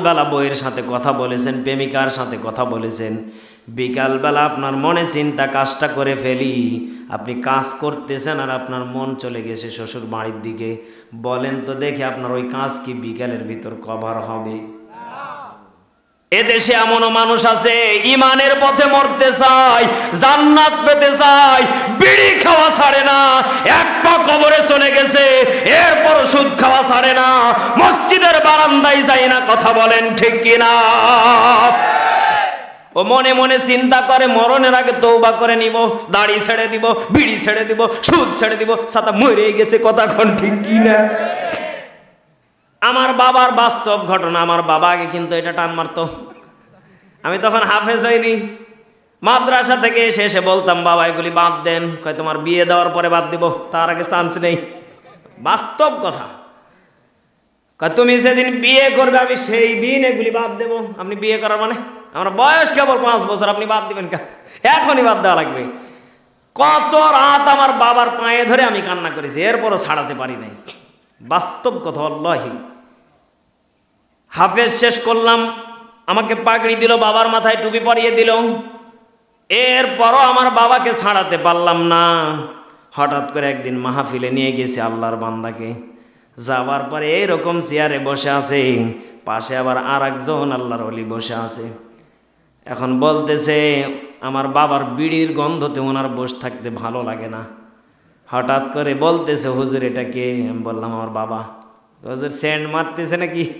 বেলা বইয়ের সাথে কথা বলেছেন, প্রেমিকার সাথে কথা বলেছেন। বিকালবেলা আপনার মনে চিন্তা কাজটা করে ফেলি। আপনি কাজ করতেছেন আর আপনার মন চলে গেছে শ্বশুর বাড়ির দিকে। বলেন তো দেখে আপনার ওই কাজ কি বিকালের ভিতর কভার হবে। এদেশে এমনও মানুষ আছে ইমানের পথে মরতে চায়, জান্নাত পেতে চায়, বিড়ি খাওয়া ছাড়ে না, এক পা কবরে চলে গেছে, এরপর সুদ খাওয়া ছাড়ে না, মসজিদের বারান্দায় যায় না, কথা বলেন ঠিক কিনা? ও মনে মনে চিন্তা করে, মরণের আগে তৌবা করে নিব, দাড়ি ছেড়ে দিব, বিড়ি ছেড়ে দিব, সুদ ছেড়ে দিব সাতা মরে গেছে, কথা কোন ঠিক কিনা? আমার বাবার বাস্তব ঘটনা, আমার বাবা আগে কিন্তু এটা টান মারতো। আমি তখন হাফেজ হইনি। মাদ্রাসা থেকে এসে এসে বলতাম, বাবা, এগুলি বাদ দেন। কয়, তোমার বিয়ে দেওয়ার পরে বাদ দিব। তার আগে চান্স নেই। বাস্তব কথা। কয়, তুমি সেদিন বিয়ে করবে, আমি সেই দিন এগুলি বাদ দেব। আপনি বিয়ে করার মানে? আমার বয়স কেবল পাঁচ বছর, আপনি বাদ দিবেন কা এখনই বাদ দেওয়া লাগবে। কত রাত আমার বাবার পায়ে ধরে আমি কান্না করেছি, এরপরও ছাড়াতে পারি নাই। বাস্তব কথা অল্লাহি হাফেজ শেষ করলাম, আমাকে পাগড়ি দিল, বাবার মাথায় টুপি পরিয়ে দিল। এরপরও আমার বাবাকে ছাড়াতে পারলাম না। হঠাৎ করে একদিন মাহফিলে নিয়ে গেছে আল্লাহর বান্দাকে। যাওয়ার পরে এইরকম চেয়ারে বসে আছে, পাশে আবার আর একজন আল্লাহর অলি বসে আছে। এখন বলতেছে, আমার বাবার বিড়ির গন্ধতে ওনার বসে থাকতে ভালো লাগে না। হঠাৎ করে বলতেছে, হুজুর, এটা কে? আমি বললাম, আমার বাবা। হুজুর সেন্ট মারতেছে নাকি?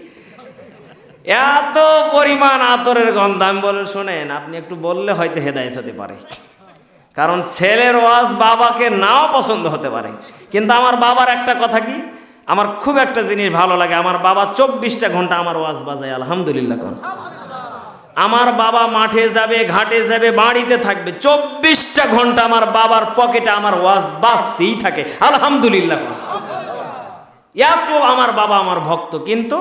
এত পরিমাণ আতরের গন্ধ। আমি বলে শোনেন, আপনি একটু বললে হয়তো হেদায়ত হতে পারে। কারণ ছেলের ওয়াজ বাবাকে নাও পছন্দ হতে পারে। কিন্তু আমার বাবার একটা কথা কি? আমার খুব একটা জিনিস ভালো লাগে। আমার বাবা চব্বিশটা ঘণ্টা আমার ওয়াজ বাজায়, আলহামদুলিল্লাহ আমার বাবা মাঠে যাবে, ঘাটে যাবে, বাড়িতে থাকবে, চব্বিশটা ঘণ্টা আমার বাবার পকেটে আমার ওয়াজ বাঁচতেই থাকে। আলহামদুলিল্লাহ। এত আমার বাবা আমার ভক্ত, কিন্তু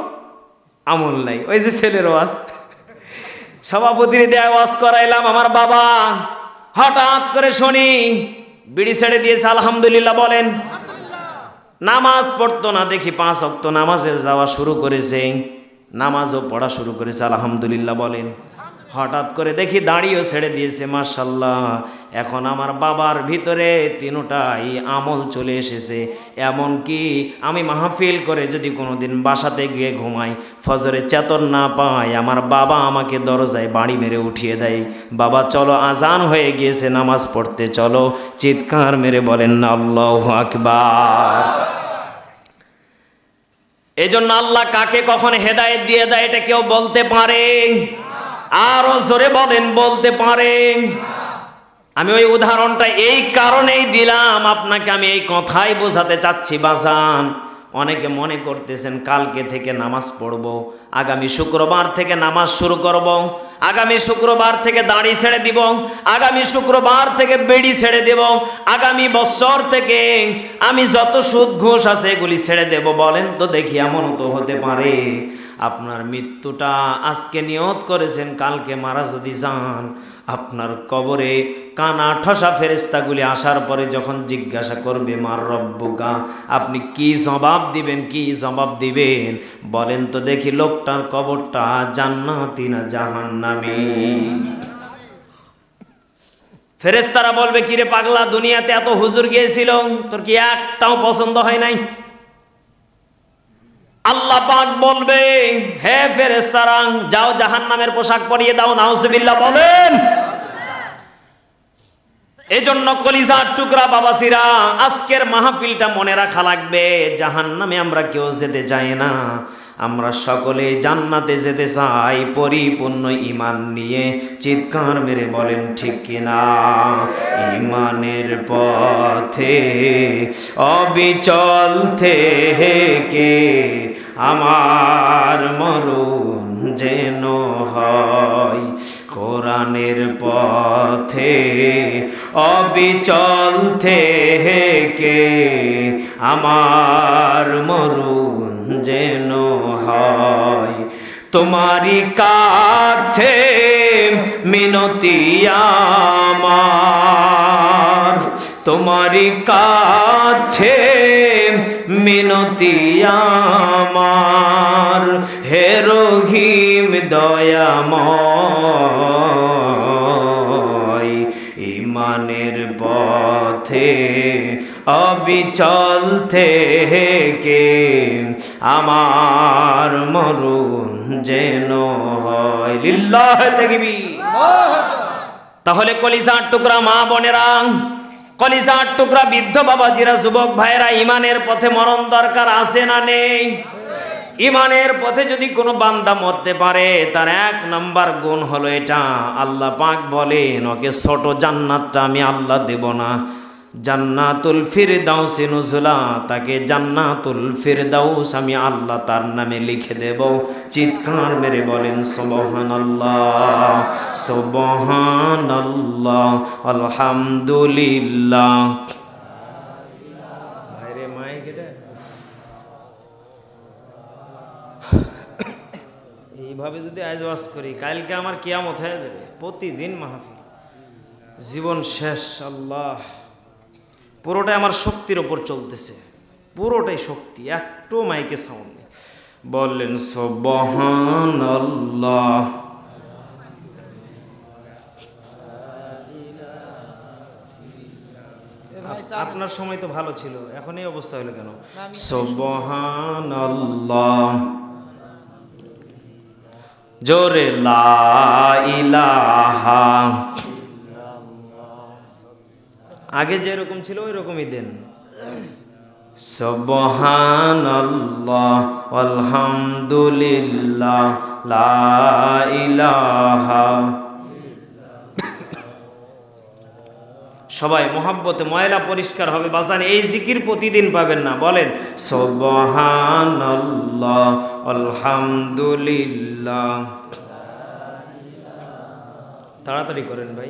আমল নাই। ওই যে ছেলের ওয়াজ। সভাপতির দেয় ওয়াজ করাইলাম, আমার বাবা হঠাৎ করে শুনি বিড়ি ছেড়ে দিয়েছে, আলহামদুলিল্লাহ বলেন। নামাজ পড়তো না, দেখি পাঁচ অক্ত নামাজে যাওয়া শুরু করেছে। নামাজও পড়া শুরু করেছে, আলহামদুলিল্লাহ বলেন। হঠাৎ করে দেখি দাঁড়িয়েও ছেড়ে দিয়েছে মার্শাল্লাহ এখন আমার বাবার ভিতরে তিনোটাই আমল চলে এসেছে। এমন কি আমি মাহফিল করে যদি কোনোদিন বাসাতে গিয়ে ঘুমাই ফজরে চেতন না পাই, আমার বাবা আমাকে দরজায় বাড়ি মেরে উঠিয়ে দেয়। বাবা, চলো, আজান হয়ে গিয়েছে, নামাজ পড়তে চলো। চিৎকার মেরে বলেন, আল্লাহ আকবার। এই জন্য আল্লাহ কাকে কখন হেদায়েত দিয়ে দেয় এটা কেউ বলতে পারে। আরও জোরে বলেন, বলতে পারে। আমি ওই উদাহরণটা এই কারণেই দিলাম, আপনাকে আমি এই কথাই বোঝাতে চাচ্ছি, বাজান। অনেকে মনে করতেছেন, কালকে থেকে নামাজ পড়ব, আগামী শুক্রবার থেকে নামাজ শুরু করব। আগামী শুক্রবার থেকে দাড়ি ছেড়ে দিব, আগামী শুক্রবার থেকে বেড়ি ছেড়ে দেব, আগামী বছর থেকে আমি যত সুদ ঘোষ আছে এগুলি ছেড়ে দেব বলেন তো দেখি এমন তো হতে পারে। আপনার মৃত্যুটা আজকে নিয়ত করেছেন, কালকে মারা যদি যান আপনার কবরে কানা ঠসা ফেরেস্তাগুলি আসার পরে যখন জিজ্ঞাসা করবে, মার রব্বুকা, আপনি কি জবাব দিবেন, কি জবাব দিবেন? বলেন তো দেখি লোকটার কবরটা জান্নাতি না জাহান্নামী। ফেরেস্তারা বলবে, কিরে পাগলা, দুনিয়াতে এত হুজুর গিয়েছিল, তোর কি একটাও পছন্দ হয় নাই? আল্লাহ পাক বলবে, হে ফেরেস্তারা যাও জাহান্নামের পোশাক পরিয়ে দাও, নাউজুবিল্লাহ, বলেন। এজন্য কলিজার টুকরা বাবাসিরা, আজকের মাহফিলটা মনে রাখা লাগবে, জাহান্নামে আমরা কেউ যেতে চাই না। আমরা সকলে জান্নাতে যেতে চাই, পরিপূর্ণ ইমান নিয়ে। চিৎকার মেরে বলেন, ঠিক কিনা ইমানের পথে অবিচল থেকে আমার মরণ যেন হয়। কোরআনের পথে অবিচল থেকে আমার মরণ যেন হয়। তোমারই কাছে মিনতি আমার। তোমারই কাছে মিনতি আমার। হে রোহি রহিম দয়াময় ইমানের পথে অবিচল থেকে আমার মরুন যেন হয়। লিল্লাহ তাহলে কলিজার টুকরা মা বোনেরা কলিজার টুকরা বৃদ্ধ বাবা জিরা যুবক ভাইরা ইমানের পথে মরণ দরকার আছে না নেই? ইমানের পথে যদি কোনো বান্দা মরতে পারে, তার এক নাম্বার গুণ হলো এটা। আল্লাহ পাক বলেন, ওকে ছোট জান্নাতটা আমি আল্লাহ দেব না। জান্নাতুল ফিরদাউস নুজুলা, তাকে জান্নাতুল ফিরদাউস আমি আল্লাহ তার নামে লিখে দেব। চিৎকার মেরে বলেন, সুবহানাল্লাহ সুবহানাল্লাহ, আলহামদুলিল্লাহ। এইভাবে যদি আজ ওয়াজ করি, কালকে আমার কিয়ামত হয়ে যাবে, প্রতিদিন মাহফিল। জীবন শেষ, আল্লাহ। পুরোটাই আমার শক্তির ওপর চলতেছে। পুরোটাই শক্তি, একটু মাইকে সাউন্ড বললেন সবহান আল্লাহ আপনার সময় তো ভালো ছিল, এখন এই অবস্থা হলো কেন? সবহান আল্লাহ জোরে, লা ইলাহা আগে যেরকম ছিল ওই রকমই দেন সবহান আল্লাহ আলহামদুলিল্লাহ সবাই মোহাব্বতে ময়লা পরিষ্কার হবে, বাজান এই জিকির প্রতিদিন পাবেন না, বলেন সবহান আল্লাহ আলহামদুলিল্লাহ। তাড়াতাড়ি করেন ভাই।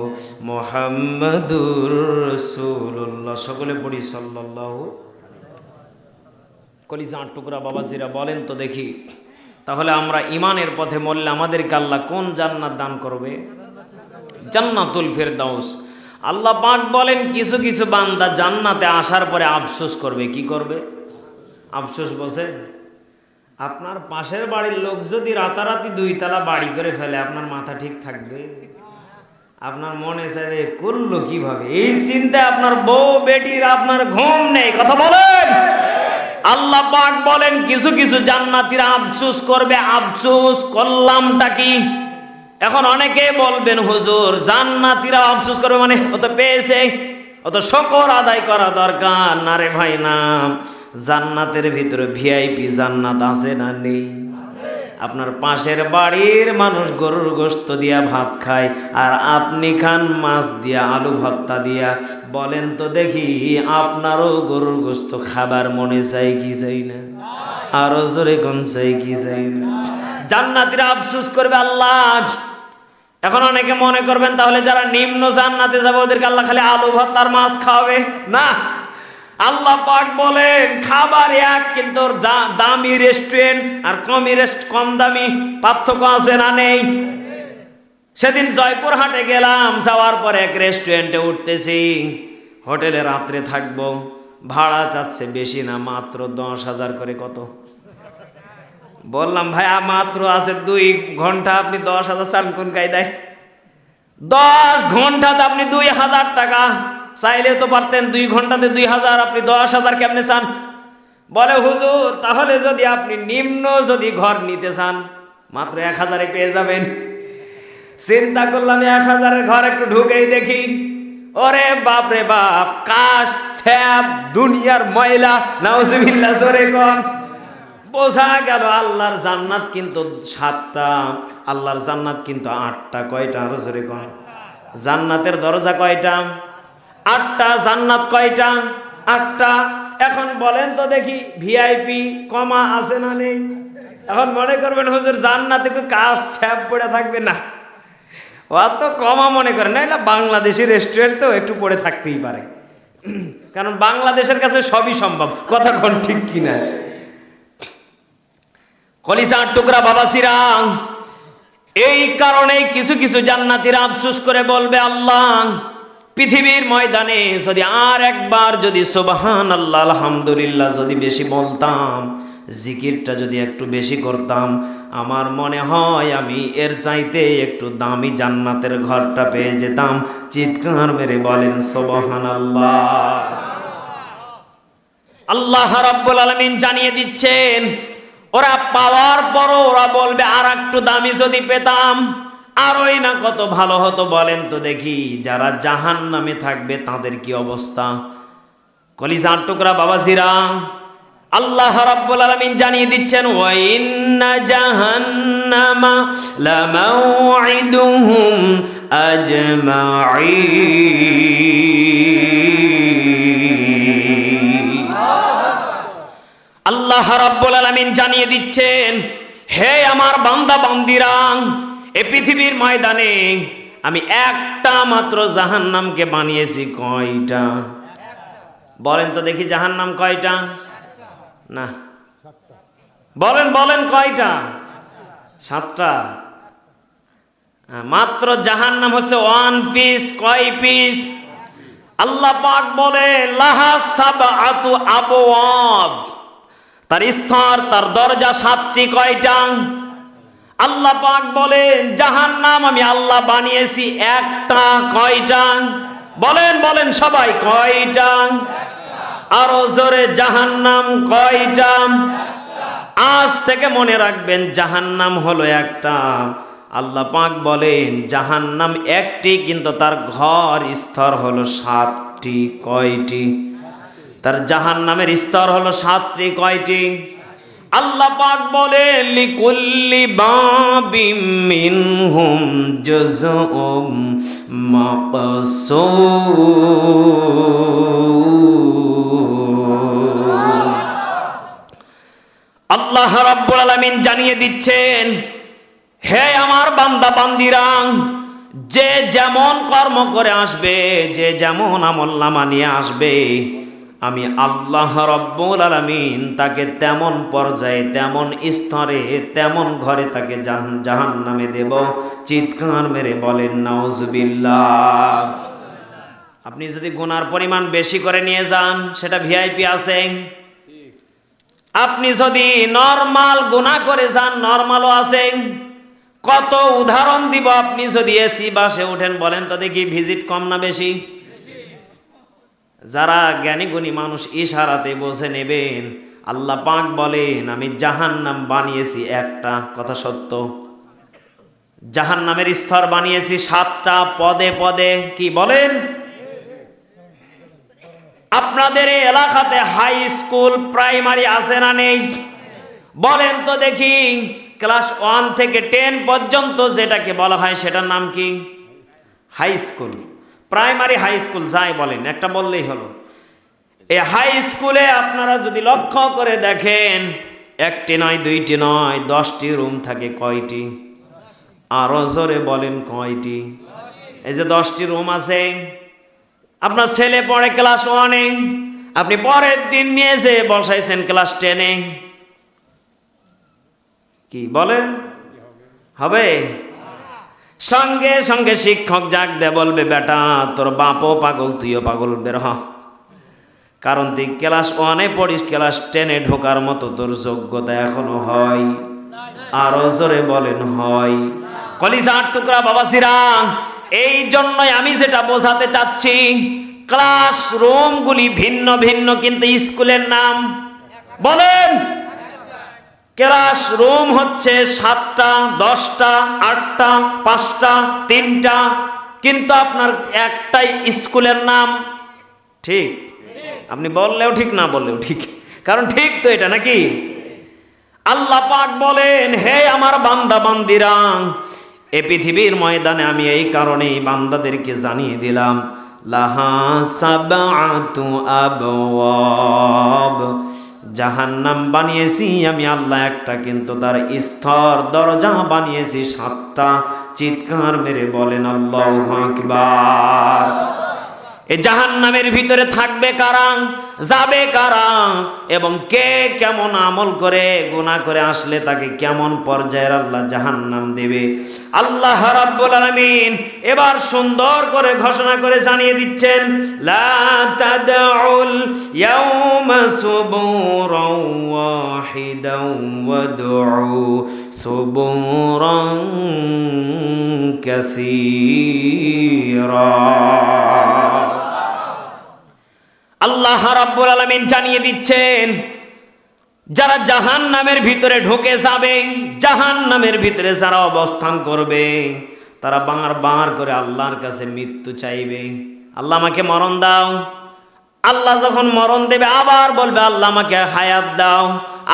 মুহাম্মাদুর রাসূলুল্লাহ। সকলে পড়ি, সাল্লাল্লাহু কলিজার টুকরা বাবাজিরা বলেন তো দেখি, তাহলে আমরা ইমানের পথে মরলে আমাদেরকে আল্লাহ কোন জান্নাত দান করবে? জান্নাতুল ফেরদাউস। আল্লাহ পাক বলেন, কিছু কিছু বান্দা জান্নাতে আসার পরে আফসোস করবে, কি করবে? আফসোস বসে আপনার পাশের বাড়ির লোক যদি রাতারাতি দুই তালা বাড়ি করে ফেলে, আপনার মাথা ঠিক থাকবে? আপনার মনে চাইবে, করল কীভাবে? এই চিন্তায় আপনার বউ, বেটির আপনার ঘুম নেই, কথা বলেন। আল্লাহ পাক বলেন, কিছু কিছু জান্নাতিরা আফসোস করবে, আফসোস করলামটা কি? এখন অনেকে বলবেন, হুজুর, জান্নাতিরা আফসোস করবে মানে ও তো পেয়েছে, ও তো শকর আদায় করা দরকার। না রে ভাই, না। জান্নাতের ভিতরে ভিআইপি জান্নাত আছে না নেই? আপনার পাশের বাড়ির মানুষ গরুর গোস্ত দিয়া ভাত খায়, আর আপনি খান মাছ দিয়া, আলু ভর্তা দিয়া। বলেন তো দেখি, আপনারও গরুর গোস্ত খাবার মনে চাই কি চাই না? আরও জোরে কোন চাই কি চাই না? জান্নাতিরা আফসুস করবে, আল্লাহ! এখন অনেকে মনে করবেন, তাহলে যারা নিম্ন জান্নাতে যাবে, ওদেরকে আল্লাহ খালি আলু ভর্তার মাছ খাওয়াবে? না! আল্লাহ পাক বলেন, খাবার এক, কিন্তু দামি রেস্টুরেন্ট আর কমি রেস্ট কম দামি পার্থক্য আছে না নেই? সেদিন জয়পুরহাটে গেলাম, যাওয়ার পর এক রেস্টুরেন্টে উঠতেছি। হোটেলে রাত্রে থাকব, ভাড়া চাচ্ছে বেশি না, মাত্র দশ হাজার করে কত? বললাম, ভাইয়া, মাত্র আছে দুই ঘণ্টা, আপনি দশ হাজার চান কোন কায়দায়? দশ ঘন্টাতে আপনি দুই হাজার টাকা। চাইলে তো পারতেন দুই ঘন্টাতে দুই হাজার, আপনি দশ হাজার কেমনে চান? বলে, হুজুর, তাহলে যদি আপনি নিম্ন যদি ঘর নিতে চান, মাত্র এক হাজারে পেয়ে যাবেন। চিন্তা করলাম, এক হাজারের ঘর একটু ঢুকেই দেখি। ওরে বাপ রে বাপ, কাশ, ছ্যাপ, দুনিয়ার ময়লা, নাউজুবিল্লাহ, জোরে কন। বোঝা গেল, আল্লাহর জান্নাত কিন্তু সাতটা, আল্লাহর জান্নাত কিন্তু আটটা, কয়টা? আরও জোরে কন। জান্নাতের দরজা কয়টা? আটটা জান্নাত কয়টা? আটটা। এখন বলেন তো দেখি ভিআইপি কমা আছে না নেই? এখন মনে করবেন হুজুর জান্নাতে কাজ ছ্যাপ পড়ে থাকবে না? অত কমা মনে করেন না এটা বাংলাদেশি রেস্টুরেন্ট তো একটু পড়ে থাকতেই পারে। কারণ বাংলাদেশের কাছে সবই সম্ভব, কথা কোন ঠিক কিনা? কলিসার টুকরা বাবাসিরা এই কারণেই কিছু কিছু জান্নাতিরা আফসুস করে বলবে, আল্লাহ পৃথিবীর ময়দানে যদি আর একবার যদি সোবাহান আল্লাহ আলহামদুলিল্লাহ যদি বেশি বলতাম, জিকিরটা যদি একটু বেশি করতাম, আমার মনে হয় আমি এর চাইতে একটু দামি জান্নাতের ঘরটা পেয়ে যেতাম। চিৎকার মেরে বলেন সোবাহান আল্লাহ আল্লাহ রাব্বুল আলামিন জানিয়ে দিচ্ছেন, ওরা পাওয়ার পরও ওরা বলবে আর একটু দামি যদি পেতাম। আরোই না কত ভালো হতো বলেন তো দেখি, যারা জাহান নামে থাকবে তাদের কি অবস্থা? কলিজার টুকরা বাবাজিরা, আল্লাহ রাব্বুল আলামিন জানিয়ে দিচ্ছেন, ওয়া ইন্না জাহান্নামা লামাউইদুহুম আজমাঈন। আল্লাহ রাব্বুল আলামিন জানিয়ে দিচ্ছেন, হে আমার বান্দা বান্দিরা এ পৃথিবীর ময়দানে আমি একটা মাত্র জাহান্নামকে বানিয়েছি কয়টা? বলেন তো দেখি জাহান্নাম কয়টা? না। বলেন বলেন কয়টা? সাতটা। মাত্র জাহান্নাম হচ্ছে ওয়ান পিস কয় পিস আল্লাহ পাক বলে, লাহা সাবআতু আবওয়াব। তার স্তর, তার দরজা সাতটি কয়টা? আল্লাহ পাক বলেন, জাহান্নাম আমি আল্লাহ বানিয়েছি একটা, কয়টা? বলেন বলেন সবাই, কয়টা? আরও জোরে জাহান নাম কয়টা? আজ থেকে মনে রাখবেন জাহান নাম হলো একটা। আল্লাহ পাক বলেন জাহান নাম একটি, কিন্তু তার ঘর স্তর হলো সাতটি, কয়টি? তার জাহান নামের স্তর হলো সাতটি, কয়টি? আল্লাহ পাক বলে, লিকুল্লি বাবিম মিনহুম জুজউম মাকসুম। আল্লাহ রাব্বুল আলামিন জানিয়ে দিচ্ছেন, হে আমার বান্দা বান্দিরা, যে যেমন কর্ম করে আসবে, যে যেমন আমল নামা নিয়ে আসবে আমি আল্লাহ রব্বুল আলামিন তাকে তেমন পর্যায়ে, তেমন স্তরে, তেমন ঘরে তাকে জাহান নামে দেব। চিৎকার মেরে বলেন, নাউজবিল্লাহ। আপনি যদি গুনার পরিমাণ বেশি করে নিয়ে যান, সেটা ভিআইপি আছে। আপনি যদি নর্মাল গুণা করে যান, নর্মালও আছে। কত উদাহরণ দিব আপনি যদি এসি বাসে উঠেন, বলেন তো দেখি ভিজিট কম না বেশি? যারা জ্ঞানী গুণী মানুষ ইশারাতে বসে নেবেন, আল্লাহ পাক বলেন, আমি জাহান নাম বানিয়েছি একটা, কথা সত্য। জাহান নামের স্তর বানিয়েছি সাতটা, পদে পদে, কি বলেন? আপনাদের এলাকাতে হাই স্কুল, প্রাইমারি আছে না নেই? বলেন তো দেখি, ক্লাস ওয়ান থেকে টেন পর্যন্ত যেটাকে বলা হয় সেটার নাম কি? High school. Primary high school যাই বলেন, একটা বললেই হলো। এই হাই স্কুলে আপনারা যদি লক্ষ্য করে দেখেন, একটি নয়, দুইটি নয়, দশটি রুম থাকে, কয়টি? আরও জোরে বলেন, কয়টি? এই যে দশটি রুম আছে, আপনার ছেলে পড়ে ক্লাস ওয়ানে, আপনি পরের দিন নিয়ে যে বসাইছেন ক্লাস টেনে। কি বলেন? হবে? সঙ্গে সঙ্গে শিক্ষক যাক দে বলবে, বেটা, তোর বাপও পাগল, তুইও পাগল, বের হ। কারণ তুই ক্লাস ওয়ানে পড়িস, ক্লাস টেনে ঢোকার মতো তোর যোগ্যতা এখনও হয়। আরও জোরে বলেন, হয়। কলিজার টুকরা বাবাসিরা এই জন্যই আমি যেটা বোঝাতে চাচ্ছি ক্লাস রুমগুলি ভিন্ন ভিন্ন, কিন্তু স্কুলের নাম বলেন। ক্লাস রুম হচ্ছে সাতটা, দশটা, আটটা, পাঁচটা, তিনটা। কিন্তু আপনার একটাই স্কুলের নাম ঠিক। আপনি বললেও ঠিক, না বললেও ঠিক। কারণ ঠিক তো এটা নাকি? আল্লাহ পাক বলেন, হে আমার বান্দা, বান্দিরা, এ পৃথিবীর ময়দানে আমি এই কারণেই বান্দাদেরকে জানিয়ে দিলাম, লাহা সাবাতু আবওয়াব। জাহান্নাম বানিয়েছি, আমি আল্লাহ একটা, কিন্তু তার স্তর দরজা বানিয়েছি সাতটা। চিৎকার মেরে বলেন, আল্লাহ আকবার। এ জাহান নামের ভিতরে থাকবে কারা? যাবে কারা? এবং কে কেমন আমল করে গুণা করে আসলে তাকে কেমন পর্যায়ের আল্লাহ জাহান নাম দেবে? আল্লাহ রাব্বুল আলামিন এবার সুন্দর করে ঘোষণা করে জানিয়ে দিচ্ছেন, লা তাদউল ইয়াউমা সুবুরান ওয়াহিদান ওয়াদউ সুবুরান কাসীরা। আল্লাহ রাব্বুল আলামিন জানিয়ে দিচ্ছেন, যারা জাহান নামের ভিতরে ঢুকে যাবে জাহান নামের ভিতরে যারা অবস্থান করবে, তারা বাঁর বাঁর করে আল্লাহর কাছে মৃত্যু চাইবে। আল্লাহ আমাকে মরণ দাও। আল্লাহ যখন মরণ দেবে, আবার বলবে, আল্লাহ আমাকে হায়াত দাও।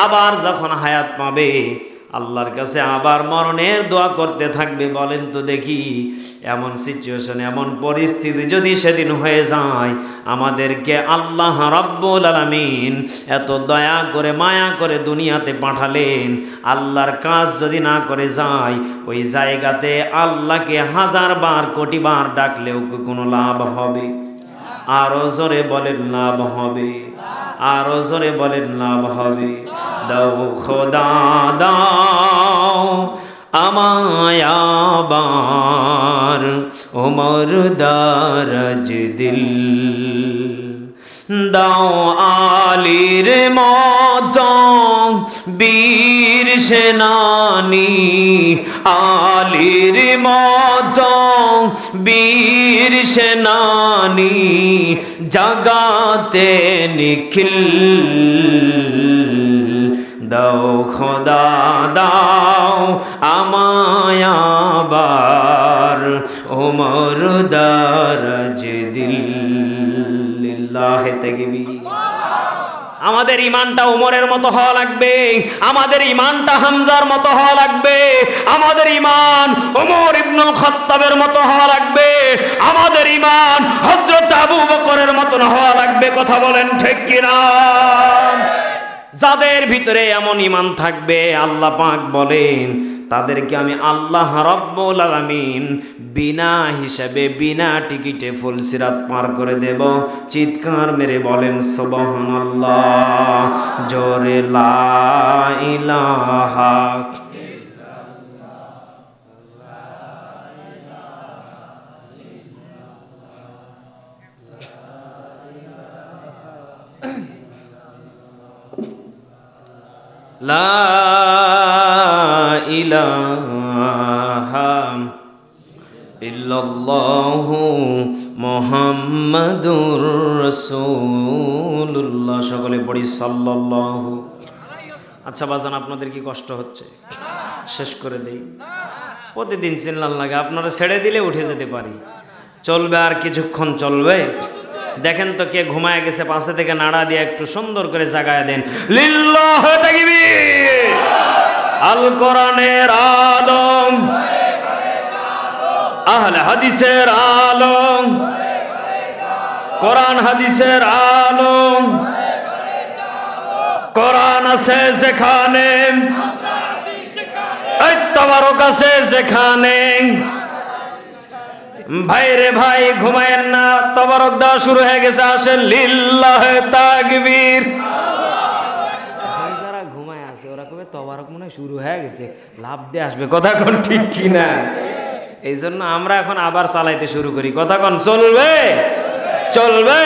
আবার যখন হায়াত পাবে আল্লাহর কাছে আবার মরণের দোয়া করতে থাকবে, বলেন তো দেখি। এমন সিচুয়েশন এমন পরিস্থিতি যদি সেদিন হয়ে যায়, আমাদেরকে আল্লাহ রব্বুল আলামিন এত দয়া করে, মায়া করে দুনিয়াতে পাঠালেন। আল্লাহর কাজ যদি না করে যায়, ওই জায়গাতে আল্লাহকে হাজার বার, কোটি বার ডাকলেও কোনো লাভ হবে? আরও জোরে বলেন, লাভ হবে। আরও জোরে বলেন, লাভ হবে। দাও খোদা, দাও আমায় আবার, ওমর দারাজ দিল। দাও আলির মত বীর সেনানি আলির মত বীর সেনানি জাগাতে নিখিল। দাও খোদা, দাও আমায় আবার ওমর দারাজ দিল। লিল্লাহে তাকবীর। আমাদের ইমানটা উমরের মতো হওয়া লাগবে, আমাদের ইমানটা হামজার মতো হওয়া লাগবে, আমাদের ইমান উমর ইবনুল খত্তাবের মতো হওয়া লাগবে, আমাদের ইমান হযরত আবু বকরের মতন হওয়া লাগবে, কথা বলেন ঠিক কিনা? যাদের ভিতরে এমন ইমান থাকবে, আল্লাহ পাক বলেন তাদেরকে আমি আল্লাহ রব্বুল আলামিন বিনা হিসাবে, বিনা টিকিটে ফুলসিরাত পার করে দেব। চিৎকার মেরে বলেন, সুবহানাল্লাহ, জোরে লা ইলাহা লা ইলাহা ইল্লাল্লাহু মুহাম্মাদুর রাসূলুল্লাহ। সকলে পড়ি সাল্লাল্লাহু। আচ্ছা বাজান, আপনাদের কি কষ্ট হচ্ছে? শেষ করে দেই। প্রতিদিন চিনলাম লাগে, আপনারা ছেড়ে দিলে উঠে যেতে পারি। চলবে আর কিছুক্ষণ চলবে? দেখেন তো কে ঘুমায় গেছে, পাশে থেকে নাড়া দিয়ে একটু সুন্দর করে জাগায় দেন। লিল্লাহ আল কোরআনের আলম। আহলে হাদিসের আলম। কোরআন হাদিসের আলম। কোরআন আছে যেখানে। তবারক যেখানে। ভাই রে ভাই, ঘুমায়েন না। তবারক দেওয়া শুরু হয়ে গেছে, আসেন, লিল্লাহ তাকবীর। তবারক মনে শুরু হয়ে গেছে? লাভ দিয়ে আসবে, কথা কোন ঠিক কি না এই জন্য আমরা এখন আবার চালাইতে শুরু করি। কথা কোন, চলবে? চলবে?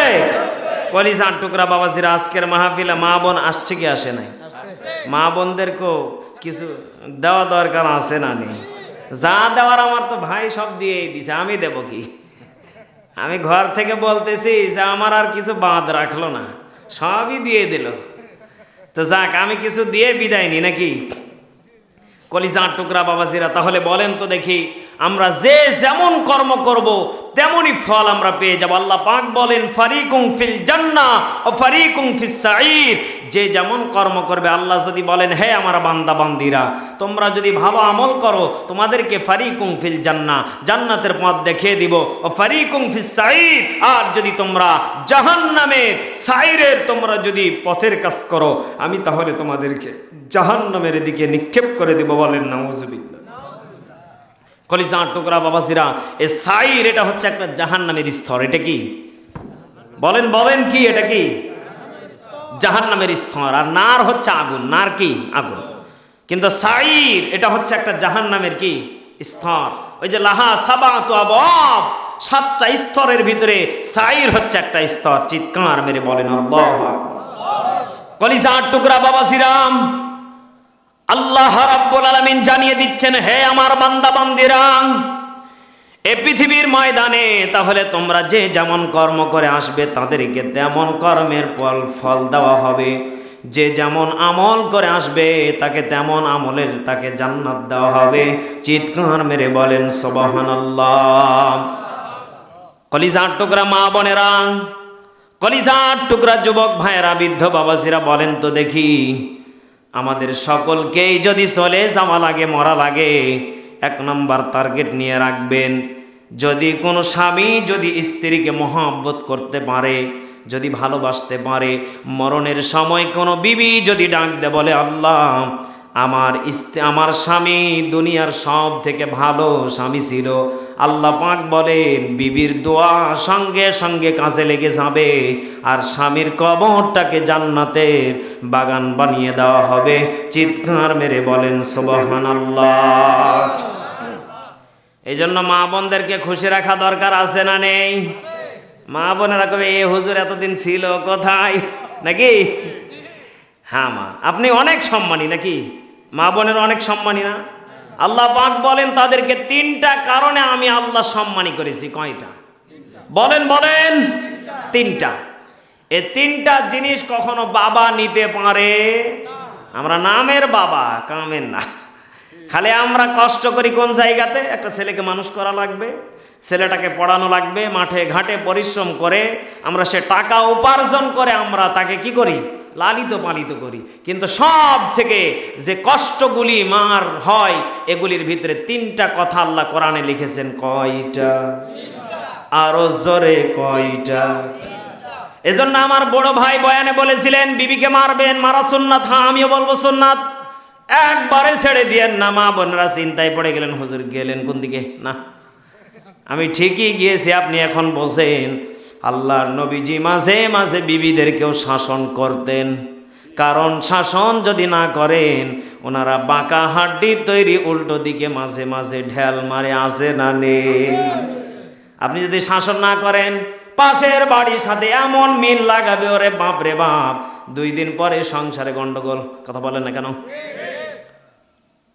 আট টুকরা বাবাজির আজকের মাহফিলে মা বোন আসছে কি আসে নাই? মা বোনদেরকেও কিছু দেওয়া দরকার আছে না নেই? যা দেওয়ার আমার তো ভাই সব দিয়েই দিছে, আমি দেব কি? আমি ঘর থেকে বলতেছি যে আমার আর কিছু বাঁধ রাখল না, সবই দিয়ে দিল। তো যাক, আমি কিছু দিয়ে বিদায় নি নাকি? কলিজার টুকরা বাবাজিরা, তাহলে বলেন তো দেখি আমরা যে যেমন কর্ম করব, তেমনই ফল আমরা পেয়ে যাব। আল্লাহ পাক বলেন ফারিকুং ফিল জান্না ও ফারিকুং ফিস সাঈর। যে যেমন কর্ম করবে, আল্লাহ যদি বলেন, হে আমার বান্দা বান্দিরা তোমরা যদি ভালো আমল করো, তোমাদেরকে ফারিকুং ফিল জান্না জান্নাতের পথ দেখিয়ে দিব। ও ফারিকুং ফিস সাঈর, আর যদি তোমরা জাহান্নামের সাইরের তোমরা যদি পথের কাজ করো, আমি তাহলে তোমাদেরকে জাহান্নামের দিকে নিক্ষেপ করে দিব বলেন নাউজুবিল্লাহ কলিজার টুকরা বাবাসিরা এ সাইর এটা হচ্ছে একটা জাহান্নামের স্তর, এটা কি? বলেন বলেন কি, এটা কি? জাহান্নামের স্তর, আর নার হচ্ছে আগুন, নার কি? আগুন। কিন্তু সাইর এটা হচ্ছে একটা জাহান্নামের কি? স্তর। ওই যে লাহা সাবা তো আবাব সাতটা স্তরের ভিতরে সাইর হচ্ছে একটা স্তর, চিৎকার মেরে বলেন। কলিজার টুকরা বাবা শ্রীরাম আল্লাহ রাব্বুল আলামিন জানিয়ে দিচ্ছেন, হে আমার বান্দা বান্দিরা, এ পৃথিবীর ময়দানে তাহলে তোমরা যে যেমন কর্ম করে আসবে, তাদেরকে তেমন কর্মের ফল ফল দেওয়া হবে। যে যেমন আমল করে আসবে, তাকে তেমন আমলের, তাকে জান্নাত দেওয়া হবে। চিৎকার মেরে বলেন, সবহানাল্লাহ। কলিজার টুকরা মা বোনেরা, কলিজার টুকরা যুবক ভাইয়েরা, বৃদ্ধ বাবাজিরা বলেন তো দেখি আমাদের সকলকেই যদি চলে যাওয়া লাগে, মরা লাগে, এক নম্বর টার্গেট নিয়ে রাখবেন। যদি কোনো স্বামী যদি স্ত্রীকে মহাব্বত করতে পারে, যদি ভালোবাসতে পারে, মরণের সময় কোনো বিবি যদি ডাক দে বলে, আল্লাহ, আমার আমার স্বামী দুনিয়ার সব থেকে ভালো স্বামী ছিল আল্লাহ পাক বলেন, বিবির দোয়া সঙ্গে সঙ্গে কাজে লেগে যাবে, আর স্বামীর কবরটাকে জান্নাতের বাগান বানিয়ে দেওয়া হবে। চিৎকার মেরে বলেন সোবাহান আল্লাহ এই জন্য মা বোনদেরকে খুশি রাখা দরকার আছে না নেই? মা বোনেরা কবে, এ হুজুর এতদিন ছিল কোথায়? নাকি? হ্যাঁ মা, আপনি অনেক সম্মানী নাকি? মা বোনের অনেক সম্মানী না? আল্লাহ পাক বলেন, তাদেরকে তিনটা কারণে আমি আল্লাহ সম্মানী করেছি। কয়টা? বলেন বলেন। তিনটা। এ তিনটা জিনিস কখনো বাবা নিতে পারে? আমরা নামের বাবা, কামের না। খালি আমরা কষ্ট করি কোন জায়গাতে? একটা ছেলেকে মানুষ করা লাগবে, ছেলেটাকে পড়ানো লাগবে, মাঠে ঘাটে পরিশ্রম করে আমরা সে টাকা উপার্জন করে আমরা তাকে কি করি? লালিত পালিত করি। কিন্তু সব থেকে যে কষ্টগুলি মার হয়, এগুলির ভিতরে তিনটা কথা আল্লাহ কোরআনে লিখেছেন, কয়টা? আরও জোরে কয়টা? এজন্য আমার বড় ভাই বয়ানে বলেছিলেন, বিবিকে মারবেন, মারা সুন্নাত হ্যাঁ আমিও বলব সুন্নাত। একবারে ছেড়ে দিয়েন না, মা বোনেরা চিন্তায় পড়ে গেলেন, হুজুর গেলেন কোন দিকে? না। আমি ঠিকই গিয়েছি, আপনি এখন বলছেন আল্লাহর নবীজি মাঝে মাঝে বিবিদেরকেও শাসন করতেন। কারণ শাসন যদি না করেন, ওনারা বাঁকা হাড্ডি তৈরি উল্টো দিকে মাঝে মাঝে ঢেল মারে আসে না নেই? আপনি যদি শাসন না করেন, পাশের বাড়ির সাথে এমন মিল লাগাবে, ওরে বাপ রে বাপ। দুই দিন পরে সংসারে গন্ডগোল, কথা বলেন না কেন?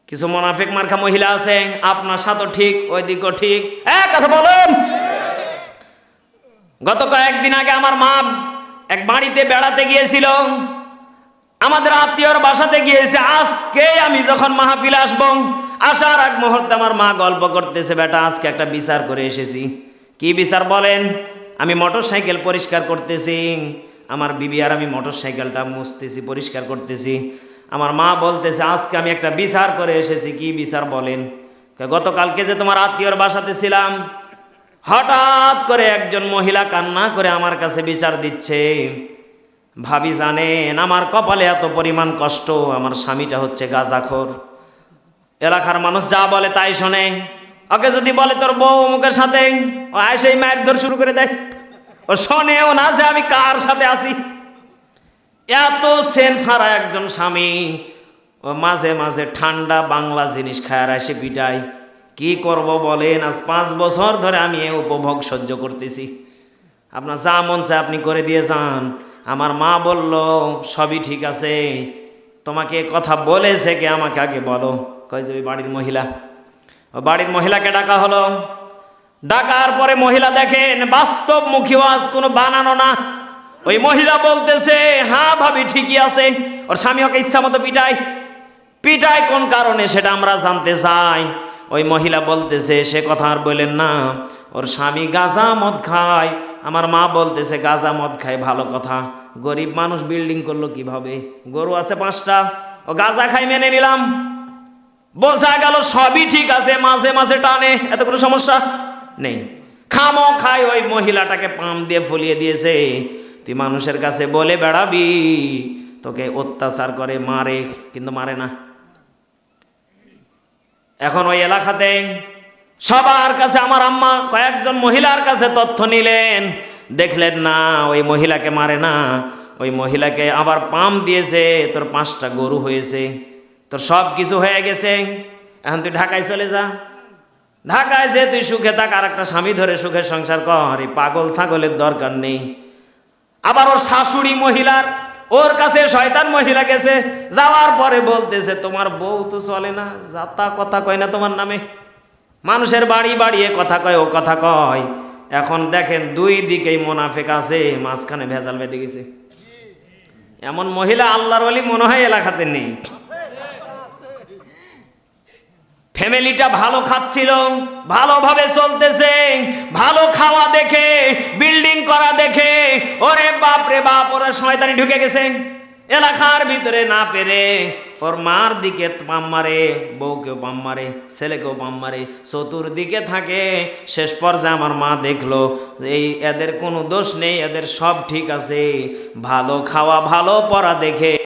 কিছু মোনাফিক মার্কা মহিলা আছে, আপনার সাথে ঠিক ওই দিকও ঠিক। এ, কথা বলেন! গত কয়েকদিন আগে আমার মা এক বাড়িতে বেড়াতে গিয়েছিল। আমাদের আত্মীয়র বাসাতে গিয়েছে। আজকে আমি যখন মাহফিলে আসব, আসার এক মুহূর্তে আমার মা গল্প করতেছে, বেটা, আজকে একটা বিচার করে এসেছি। কি বিচার বলেন? আমি মোটর সাইকেল পরিষ্কার করতেছি। আমার বিবি আর আমি মোটর সাইকেলটা মুছতেছি, পরিষ্কার করতেছি। আমার মা বলতেছে, আজকে আমি একটা বিচার করে এসেছি। কি বিচার বলেন? গতকালকে যে তোমার আত্মীয়র বাসাতে ছিলাম হঠাৎ করে একজন মহিলা কান্না করে আমার কাছে বিচার দিচ্ছে। ভাবি, জানেন, আমার কপালে এত পরিমাণ কষ্ট, আমার স্বামীটা হচ্ছে গাজাখোর। এলাকার মানুষ যা বলে তাই শোনে। ওকে যদি বলে তোর বউ মুখের সাথে, ও সেই মায়ের ধর শুরু করে দেয়। ও শোনেও না যে আমি কার সাথে আছি। এত সেন ছাড়া একজন স্বামী, ও মাঝে মাঝে ঠান্ডা বাংলা জিনিস খায়ার এসে পিটায়। কি করব বলেন? আজ পাঁচ বছর ধরে আমি এ উপভোগ সহ্য করতেছি। আপনার যা মন চায় আপনি করে দিয়ে যান। আমার মা বলল, সবই ঠিক আছে। তোমাকে কথা বলেছে কে আমাকে আগে বলো। কয় যে, ওই বাড়ির মহিলা। ও বাড়ির মহিলাকে ডাকা হলো। ডাকার পরে মহিলা দেখেন বাস্তব মুখী আজ কোনো বানানো না। ওই মহিলা বলতেছে হ্যাঁ ভাবি, ঠিকই আছে। ওর স্বামী ওকে ইচ্ছা মতো পিটায়। পিটায় কোন কারণে সেটা আমরা জানতে চাই। ওই মহিলা বলতেছে, সে কথা আর বললেন না। ওর স্বামী গাঁজা মদ খায়। আমার মা বলতেছে, গাঁজা মদ খায়, ভালো কথা। গরিব মানুষ বিল্ডিং করল কীভাবে? গরু আছে পাঁচটা, ও গাঁজা খাই মেনে নিলাম। বোঝা গেল সবই ঠিক আছে, মাঝে মাঝে টানে, এত কোনো সমস্যা নেই। খামো খাই ওই মহিলাটাকে পাম দিয়ে ফুলিয়ে দিয়েছে। তুই মানুষের কাছে বলে বেড়াবি, তোকে অত্যাচার করে, মারে, কিন্তু মারে না। এখন ওই এলাকাতে সবার কাছে আমার আম্মা কয়েকজন মহিলার কাছে তথ্য নিলেন। দেখলেন না, ওই মহিলাকে মারে না। ওই মহিলাকে আবার পাম দিয়েছে, তোর পাঁচটা গরু হয়েছে, তোর সব কিছু হয়ে গেছে। এখন তুই ঢাকায় চলে যা। ঢাকায় যে তুই সুখে থাক, আর একটা স্বামী ধরে সুখের সংসার কর। এই পাগল ছাগলের দরকার নেই। আবার ওর শাশুড়ি মহিলার ওর কাছে শয়তান মহিলা গেছে, যাওয়ার পরে বলতেছে, তোমার বউ তো চলে না, যাতা কথা কয় না তোমার নামে? মানুষের বাড়ি বাড়িয়ে কথা কয়, ও কথা কয়। এখন দেখেন দুই দিকেই মোনাফেক আছে, মাঝখানে ভেজাল বেঁধে গেছে। এমন মহিলা আল্লাহর বলি মনে হয় এলাকাতে নেই। ফ্যামিলিটা ভালো খাচ্ছিল, ভালোভাবে চলতেছে, ভালো খাওয়া দেখে, বিল্ডিং করা দেখে, ওরে বাপ রে বাপ, ওরা শয়তানি ঢুকে গেছে। এলাকার ভিতরে না পেরে ওর মার দিকে পাম মারে, বউকেও পাম মারে, ছেলেকেও পাম মারে, চতুর্দিকে থাকে। শেষ পর্যায়ে আমার মা দেখল এই এদের কোনো দোষ নেই, এদের সব ঠিক আছে। ভালো খাওয়া, ভালো পড়া দেখে